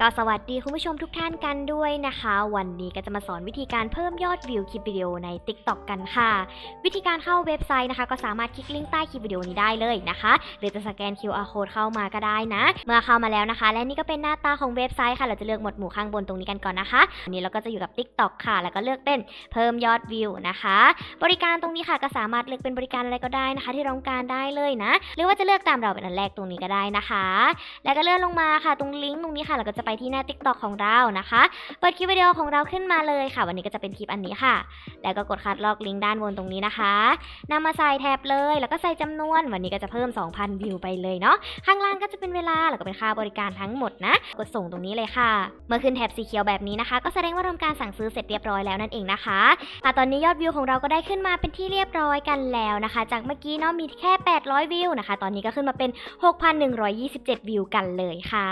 ก็สวัสดีคุณผู้ชมทุกท่านกันด้วยนะคะ วันนี้ก็จะมาสอนวิธีการเพิ่มยอดวิวคลิปวิดีโอใน TikTok กันค่ะ วิธีการเข้าเว็บไซต์นะคะ ก็สามารถคลิกลิงก์ใต้คลิปวิดีโอนี้ได้เลยนะคะ หรือจะสแกน QR code เข้ามาก็ได้นะ เมื่อเข้ามาแล้วนะคะ และนี่ก็เป็นหน้าตาของเว็บไซต์ค่ะ เราจะเลือกหมวดหมู่ข้างบนตรงนี้กันก่อนนะคะวันนี้เราก็จะอยู่กับ TikTok ค่ะ แล้วก็เลือกเป็นเพิ่มยอดวิวนะคะ บริการตรงนี้ค่ะก็สามารถเลือกเป็นบริการอะไรก็ได้นะคะ ที่เราต้องการได้เลยนะ หรือว่าจะเลือกตามเราเป็นอันแรกตรงนี้ก็ได้นะคะ แล้วก็เลื่อนลงมาค่ะ ตรงลิงก์ตรงนี้ค่ะเราก็จะไปที่หน้า TikTok ของเรานะคะ เปิดคลิปวิดีโอของเราขึ้นมาเลยค่ะ วันนี้ก็จะเป็นคลิปอันนี้ค่ะ แล้วก็กดคัดลอกลิงก์ด้านบนตรงนี้นะคะนำมาใส่แท็บเลย แล้วก็ใส่จำนวน วันนี้ก็จะเพิ่ม 2,000 วิวไปเลยเนาะ ข้างล่างก็จะเป็นเวลา แล้วก็เป็นค่าบริการทั้งหมดนะ กดส่งตรงนี้เลยค่ะ เมื่อขึ้นแท็บสีเขียวแบบนี้นะคะ ก็แสดงว่าทำการสั่งซื้อเสร็จเรียบร้อยแล้วนั่นเองนะคะค่ะตอนนี้ยอดวิวของเราก็ได้ขึ้นมาเป็นที่เรียบร้อยกันแล้วนะคะ จากเมื่อกี้เนาะมีแค่ 800 วิวนะคะ ตอนนี้ก็ขึ้นมาเป็น 6,127 วิวกันเลยค่ะ